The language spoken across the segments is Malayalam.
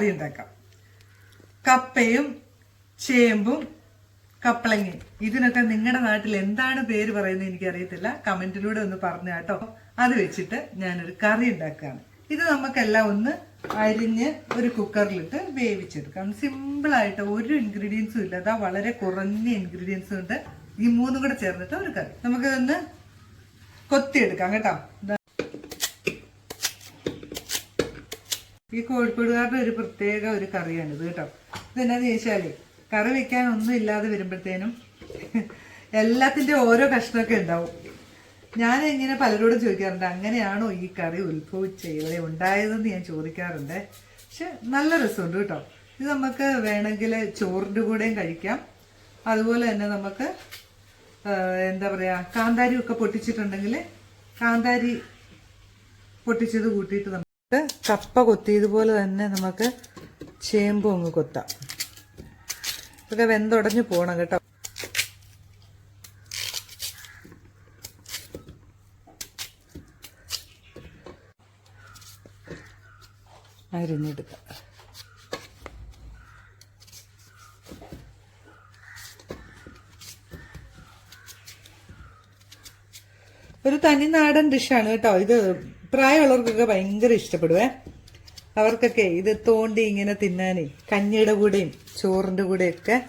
കറി ഉണ്ടാക്കാം കപ്പയും ചേമ്പും കപ്പളങ്ങയും. ഇതിനൊക്കെ നിങ്ങളുടെ നാട്ടിൽ എന്താണ് പേര് പറയുന്നത് എനിക്കറിയത്തില്ല. കമന്റിലൂടെ ഒന്ന് പറഞ്ഞു കേട്ടോ. അത് വെച്ചിട്ട് ഞാനൊരു കറി ഉണ്ടാക്കുകയാണ്. ഇത് നമുക്കെല്ലാം ഒന്ന് അരിഞ്ഞ് ഒരു കുക്കറിലിട്ട് വേവിച്ചെടുക്കാം. സിമ്പിൾ ആയിട്ട് ഒരു ഇൻഗ്രീഡിയൻസും ഇല്ല. അതാ വളരെ കുറഞ്ഞ ഇൻഗ്രീഡിയൻസും ഉണ്ട്. ഈ മൂന്നും കൂടെ ചേർന്നിട്ട് ഒരു കറി. നമുക്കിതൊന്ന് കൊത്തിയെടുക്കാം കേട്ടോ. ഈ കോഴിക്കോടുകാരുടെ ഒരു പ്രത്യേക ഒരു കറിയാണ് ഇത് കേട്ടോ. ഇതെന്നാന്ന് ചോദിച്ചാൽ കറി വെക്കാൻ ഒന്നും ഇല്ലാതെ വരുമ്പോഴത്തേനും എല്ലാത്തിന്റെ ഓരോ കഷ്ണമൊക്കെ ഉണ്ടാവും. ഞാൻ ഇങ്ങനെ പലരോടും ചോദിക്കാറുണ്ട് അങ്ങനെയാണോ ഈ കറി ഉത്ഭവിച്ചത്? ഇവിടെ ഉണ്ടായതെന്ന് ഞാൻ ചോദിക്കാറുണ്ട്. പക്ഷെ നല്ല രസമുണ്ട് കേട്ടോ. ഇത് നമുക്ക് വേണമെങ്കിൽ ചോറിന്റെ കൂടെയും കഴിക്കാം. അതുപോലെ തന്നെ നമുക്ക് എന്താ പറയുക കാന്താരി ഒക്കെ പൊട്ടിച്ചിട്ടുണ്ടെങ്കിൽ കാന്താരി പൊട്ടിച്ചത് കൂട്ടിയിട്ട് കപ്പ കൊത്തിയതുപോലെ തന്നെ നമുക്ക് ചേമ്പും അങ്ങ് കൊത്താം. ഇതൊക്കെ വെന്തുടഞ്ഞു പോകണം കേട്ടോ. അരിഞ്ഞെടുക്കാം. ഒരു തനി നാടൻ ഡിഷാണ് കേട്ടോ. ഇത് പ്രായമുള്ളവർക്കൊക്കെ ഭയങ്കര ഇഷ്ടപ്പെടുവേ. അവർക്കൊക്കെ ഇത് തോണ്ടി ഇങ്ങനെ തിന്നാനേ കഞ്ഞിയുടെ കൂടെയും ചോറിന്റെ കൂടെയൊക്കെ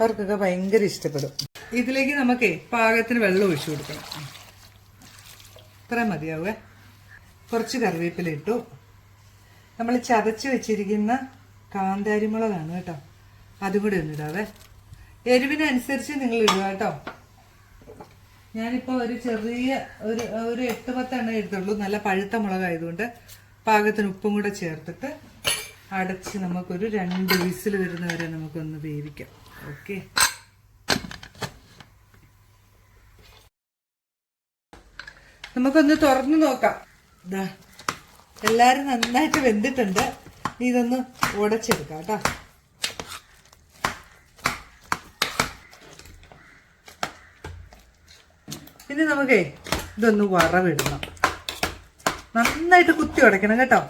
അവർക്കൊക്കെ ഭയങ്കര ഇഷ്ടപ്പെടും. ഇതിലേക്ക് നമുക്ക് പാകത്തിന് വെള്ളം ഒഴിച്ചു കൊടുക്കണം. ഇത്ര മതിയാവേ. കുറച്ച് കറിവേപ്പില ഇട്ടു. നമ്മൾ ചതച്ച് വെച്ചിരിക്കുന്ന കാന്താരിമുളകാണ് കേട്ടോ. അതും കൂടെ ഒന്നിടാവേ എരിവിനനുസരിച്ച് നിങ്ങൾ ഇടുക കേട്ടോ. ഞാനിപ്പോ ഒരു ചെറിയ ഒരു ഒരു എട്ട് പത്തെണ്ണം എടുത്തുള്ളൂ. നല്ല പഴുത്ത മുളകായതുകൊണ്ട് പാകത്തിന് ഉപ്പും കൂടെ ചേർത്തിട്ട് അടച്ച് നമുക്കൊരു രണ്ട് വിസിൽ വരുന്നവരെ നമുക്കൊന്ന് വേവിക്കാം. ഓക്കെ? നമുക്കൊന്ന് തുറന്നു നോക്കാം. എല്ലാരും നന്നായിട്ട് വെന്തിട്ടുണ്ട്. ഇതൊന്ന് ഉടച്ചെടുക്കാം കേട്ടോ. ഇനി നമുക്കേ ഇതൊന്ന് വറവിടണം. നന്നായിട്ട് കുത്തി ഉടയ്ക്കണം കേട്ടോ.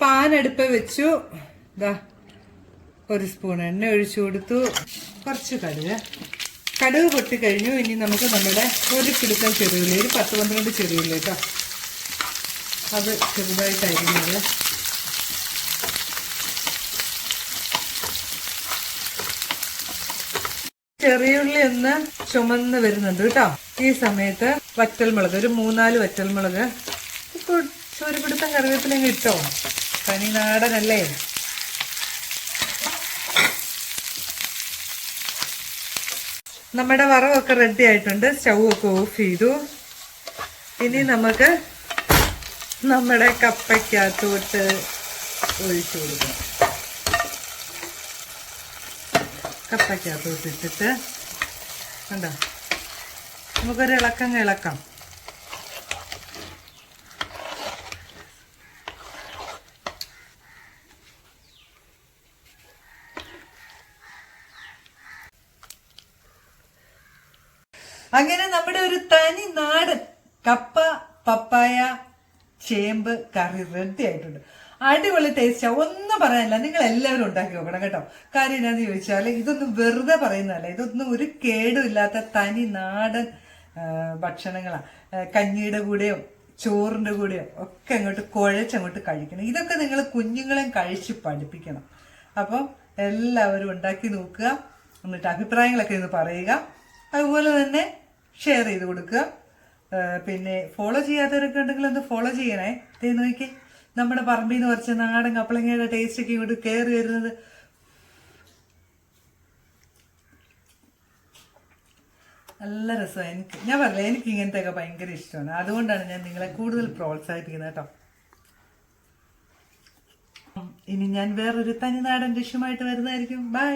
പാൻ അടുപ്പ് വെച്ചു. ഇതാ ഒരു സ്പൂൺ എണ്ണ ഒഴിച്ചു കൊടുത്തു. കുറച്ച് കടുക്. കടുക് പൊട്ടിക്കഴിഞ്ഞു ഇനി നമുക്ക് നമ്മുടെ ഒരു പിടുത്തം ചെറുകില്ല ഒരു പത്ത് പന്ത്രണ്ട് ചെറുകില്ല കേട്ടോ. അത് ചെറുതായിട്ട് ചെറിയുള്ളി ഒന്ന് ചുമന്ന് വരുന്നുണ്ട് കേട്ടോ. ഈ സമയത്ത് വറ്റൽമുളക് ഒരു മൂന്നാൽ വറ്റൽമുളക്. ഒരു പിടുത്തം കറിവേപ്പിലങ്ങ് ഇട്ടോ. തനി നാടനല്ലേ? നമ്മുടെ വറവൊക്കെ റെഡി ആയിട്ടുണ്ട്. സ്റ്റൗ ഒക്കെ ഓഫ് ചെയ്തു. ഇനി നമുക്ക് നമ്മുടെ കപ്പയ്ക്കകത്തോട്ട് ഒഴിച്ചു കൊടുക്കണം കപ്പയ്ക്കകത്തോട്ട് ഇട്ടിട്ട് കണ്ടോ? നമുക്കൊരു ഇളക്കം ഇളക്കാം. അങ്ങനെ നമ്മുടെ ഒരു തനി നാടൻ കപ്പ പപ്പായ ചേമ്പ് കറി റെഡി ആയിട്ടുണ്ട്. അടിപൊളി ടേസ്റ്റാ ഒന്നും പറയാനില്ല. നിങ്ങൾ എല്ലാവരും ഉണ്ടാക്കി നോക്കണം കേട്ടോ. കാര്യം എന്നാന്ന് ചോദിച്ചാൽ ഇതൊന്നും വെറുതെ പറയുന്നതല്ല. ഇതൊന്നും ഒരു കേടും ഇല്ലാത്ത തനി നാടൻ ഭക്ഷണങ്ങളാണ് കഞ്ഞിയുടെ കൂടെയോ ചോറിന്റെ കൂടെയോ ഒക്കെ അങ്ങോട്ട് കുഴച്ചങ്ങോട്ട് കഴിക്കണം. ഇതൊക്കെ നിങ്ങൾ കുഞ്ഞുങ്ങളെയും കഴിച്ച് പഠിപ്പിക്കണം. അപ്പം എല്ലാവരും ഉണ്ടാക്കി നോക്കുക. എന്നിട്ട് അഭിപ്രായങ്ങളൊക്കെ ഒന്ന് പറയുക. അതുപോലെ തന്നെ ഷെയർ ചെയ്ത് കൊടുക്കുക. പിന്നെ ഫോളോ ചെയ്യാത്തവരൊക്കെ ഉണ്ടെങ്കിൽ ഒന്ന് ഫോളോ ചെയ്യണേ. ദേ നോക്കി നമ്മുടെ പറമ്പിൽ നിന്ന് കുറച്ച് നാടൻ കപ്പളങ്ങയുടെ ടേസ്റ്റ് ഒക്കെ ഇങ്ങോട്ട് കയറി വരുന്നത്. നല്ല രസമാണ് എനിക്ക്. ഞാൻ പറഞ്ഞില്ല എനിക്ക് ഇങ്ങനത്തെ ഇങ്ങനത്തെയൊക്കെ ഭയങ്കര ഇഷ്ടമാണ്. അതുകൊണ്ടാണ് ഞാൻ നിങ്ങളെ കൂടുതൽ പ്രോത്സാഹിപ്പിക്കുന്നത് കേട്ടോ. ഇനി ഞാൻ വേറൊരു തനിനാടൻ ഡിഷുമായിട്ട് വരുന്നതായിരിക്കും. ബൈ